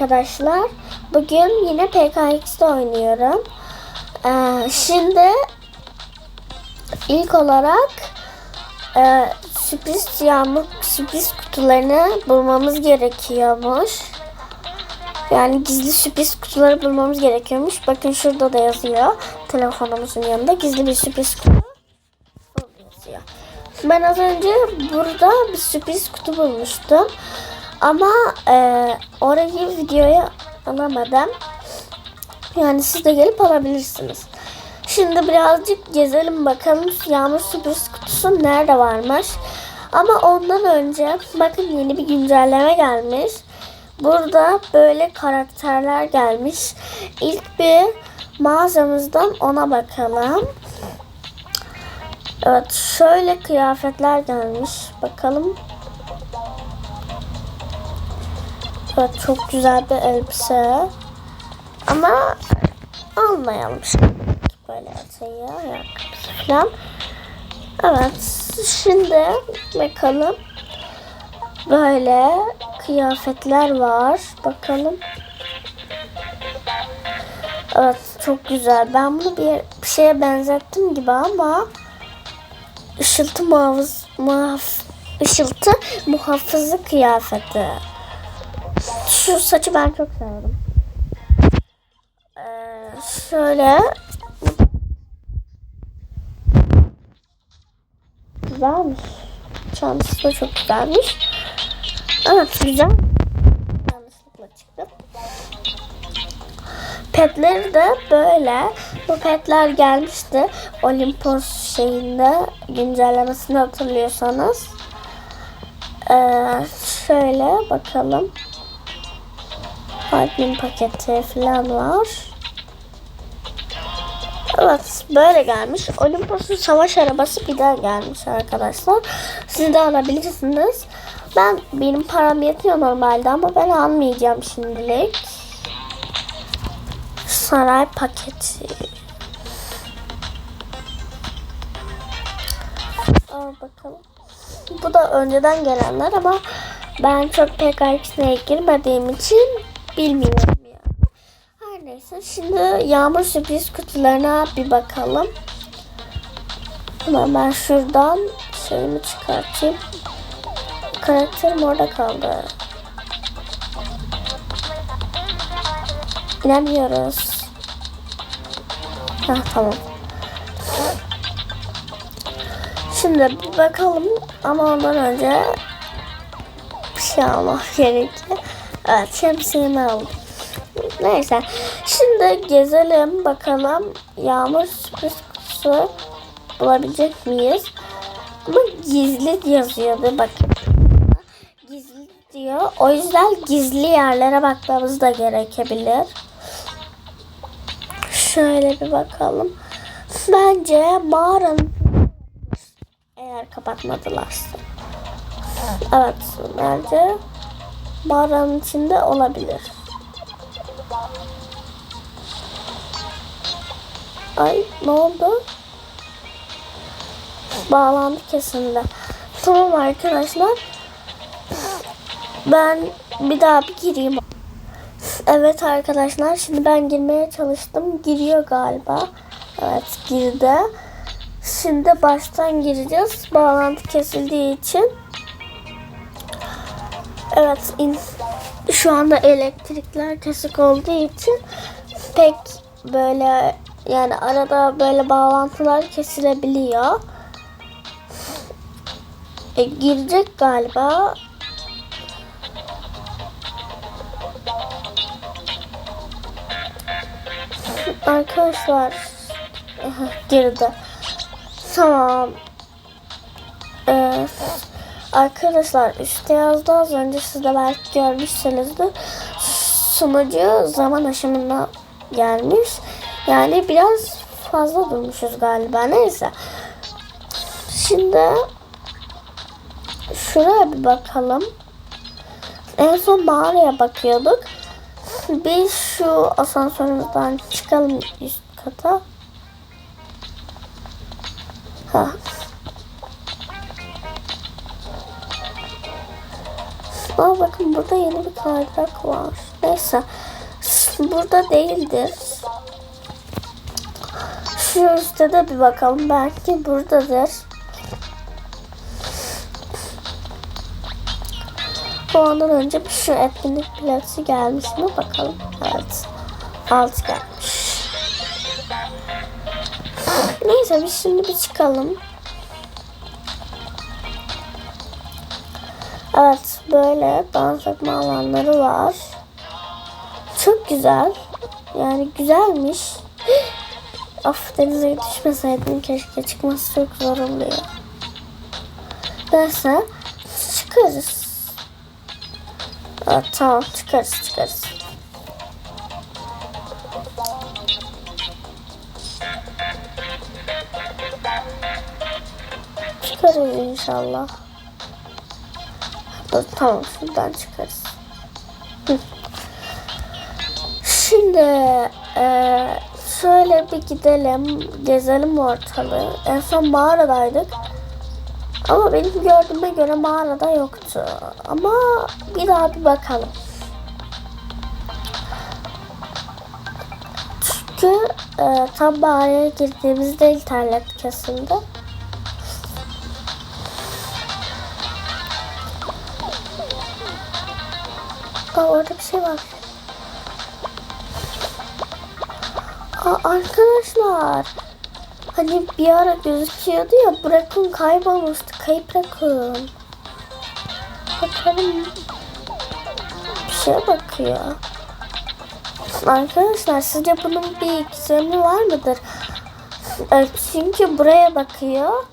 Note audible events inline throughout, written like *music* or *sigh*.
arkadaşlar. Bugün yine PKX'de oynuyorum. Ee, şimdi ilk olarak e, sürpriz yağmur sürpriz kutularını bulmamız gerekiyormuş. Yani gizli sürpriz kutuları bulmamız gerekiyormuş. Bakın şurada da yazıyor. Telefonumuzun yanında gizli bir sürpriz kutu yazıyor. Ben az önce burada bir sürpriz kutu bulmuştum. Ama e, orayı videoya alamadım. Yani siz de gelip alabilirsiniz. Şimdi birazcık gezelim bakalım yağmur sürpriz kutusu nerede varmış. Ama ondan önce bakın yeni bir güncelleme gelmiş. Burada böyle karakterler gelmiş. İlk bir mağazamızdan ona bakalım. Evet şöyle kıyafetler gelmiş. Bakalım. Evet çok güzel bir elbise. Ama almayalım şimdi. Böyle şeyi ayakkabısı falan. Evet şimdi bakalım. Böyle kıyafetler var. Bakalım. Evet çok güzel. Ben bunu bir, bir şeye benzettim gibi ama ışıltı muhafız, muhaf, ışıltı muhafızı kıyafeti. Şu saçı ben çok sevdim. Ee, şöyle güzelmiş. Çantası da çok güzelmiş. Evet güzel. Yanlışlıkla çıktı. Petleri de böyle. Bu petler gelmişti. Olimpos şeyinde güncellemesini hatırlıyorsanız. Ee, şöyle bakalım. Admin paketi falan var. Evet böyle gelmiş. Olimpos'un savaş arabası bir daha gelmiş arkadaşlar. Siz de alabilirsiniz. Ben benim param yetiyor normalde ama ben almayacağım şimdilik. Saray paketi. Al bakalım. Bu da önceden gelenler ama ben çok PKX'ne girmediğim için bilmiyorum ya. Her neyse şimdi yağmur sürpriz kutularına bir bakalım. Hemen ben şuradan şeyimi çıkartayım. Karakterim orada kaldı. İnemiyoruz. Ha tamam. Şimdi bir bakalım ama ondan önce bir şey almak *laughs* gerekiyor. Evet şemsiyemi aldım. Neyse. Şimdi gezelim bakalım yağmur sürpriz kutusu bulabilecek miyiz? Ama gizli yazıyordu bakın. Gizli diyor. O yüzden gizli yerlere bakmamız da gerekebilir. Şöyle bir bakalım. Bence mağaranın eğer kapatmadılarsa. Evet bence mağaranın içinde olabilir. Ay ne oldu? Bağlantı kesildi. Tamam arkadaşlar. Ben bir daha bir gireyim. Evet arkadaşlar şimdi ben girmeye çalıştım. Giriyor galiba. Evet girdi. Şimdi baştan gireceğiz. Bağlantı kesildiği için. Evet şu anda elektrikler kesik olduğu için pek böyle yani arada böyle bağlantılar kesilebiliyor. E, girecek galiba. Arkadaşlar *laughs* girdi. Tamam. Ee, arkadaşlar üstte yazdı az önce siz de belki görmüşsünüzdür. Sunucu zaman aşımına gelmiş. Yani biraz fazla durmuşuz galiba. Neyse. Şimdi şuraya bir bakalım. En son mağaraya bakıyorduk. Biz şu asansörümüzden çıkalım üst kata. Bakın burada yeni bir kaydırak var. Neyse. Burada değildir. Şu üstte de bir bakalım. Belki buradadır. Ondan önce bir şu etkinlik bileti gelmiş mi bakalım. Evet. Alt gelmiş. Neyse biz şimdi bir çıkalım. Evet böyle dans etme alanları var. Çok güzel. Yani güzelmiş. Of denize düşmeseydim keşke çıkması çok zor oluyor. Neyse çıkarız. Evet, tamam çıkarız çıkarız. Çıkarız inşallah. Evet, Tamam şuradan çıkarız. Şimdi eee, şöyle bir gidelim, gezelim ortalığı. En son mağaradaydık. Ama benim gördüğüme göre mağarada yoktu. Ama bir daha bir bakalım. Çünkü eee, tam mağaraya girdiğimizde internet kesildi. Aa, orada bir şey var. Aa, arkadaşlar. Hani bir ara gözüküyordu ya bırakın kaybolmuştu. Kayıp bırakın. Bakalım. Bir şeye bakıyor. Arkadaşlar sizce bunun bir gizemi var mıdır? Çünkü buraya bakıyor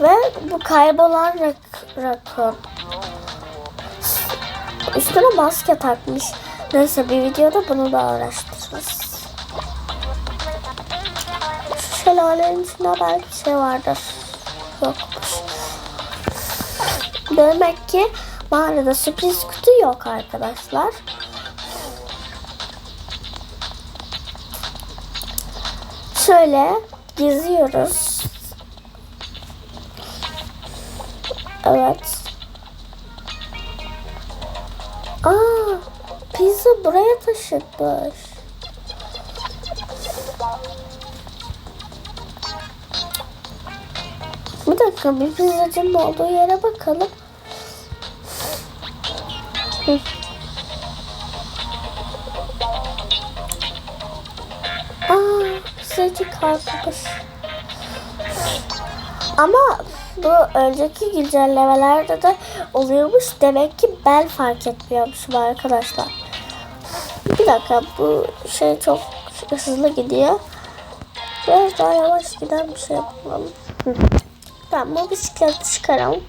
ve bu kaybolan rak rakun. Üstüne maske takmış. Neyse bir videoda bunu da araştırırız. Şu şelalenin içinde belki bir şey vardır. Yokmuş. Demek ki mağarada sürpriz kutu yok arkadaşlar. Şöyle geziyoruz. Evet. Pizza buraya taşıtmış. Bir dakika bir pizzacının olduğu yere bakalım. Hı. Aa, pizzacı kalkmış. Ama bu önceki güncellemelerde de oluyormuş. Demek ki ben fark etmiyormuşum arkadaşlar. Bir dakika bu şey çok hızlı gidiyor. Biraz daha yavaş giden bir şey yapalım. Hı. Tamam bu bisikleti çıkaralım.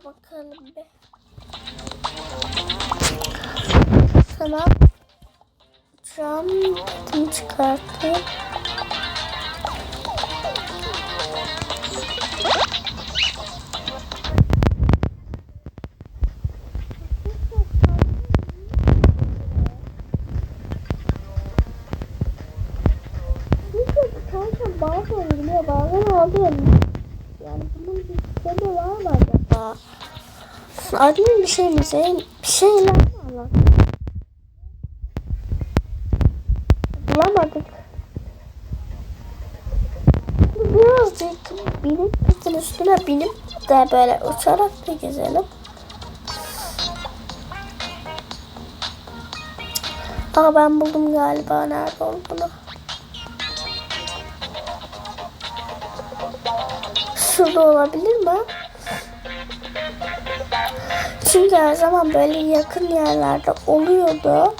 Da bakalım bir. Tamam. Cam. Kanka bazen gidiyor bazen alıyorum. Yani bunun bir sistemi var mı Admin bir şey mi? Şey, bir şeyler anlat? Bulamadık. birazcık binip kızın üstüne binip de böyle uçarak da gezelim. Aa ben buldum galiba nerede olduğunu. Şurada olabilir mi? Çünkü her zaman böyle yakın yerlerde oluyordu.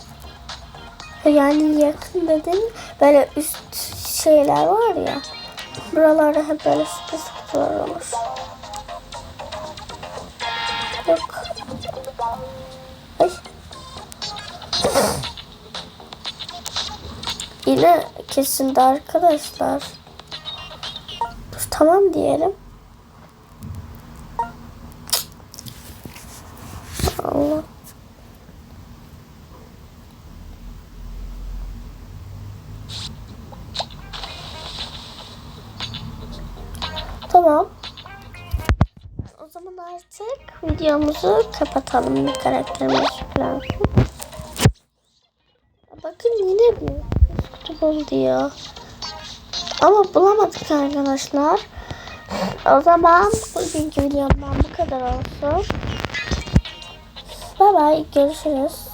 Yani yakın dedim böyle üst şeyler var ya. Buralarda hep böyle sürpriz kutular olur. Yok. Ay. Yine kesildi arkadaşlar. Dur, tamam diyelim. Allah. Tamam. O zaman artık videomuzu kapatalım. Bir karakterimiz falan. Bakın yine bir kutu buldu ya. Ama bulamadık arkadaşlar. O zaman bugünkü videomdan bu kadar olsun. Bye bye. Görüşürüz.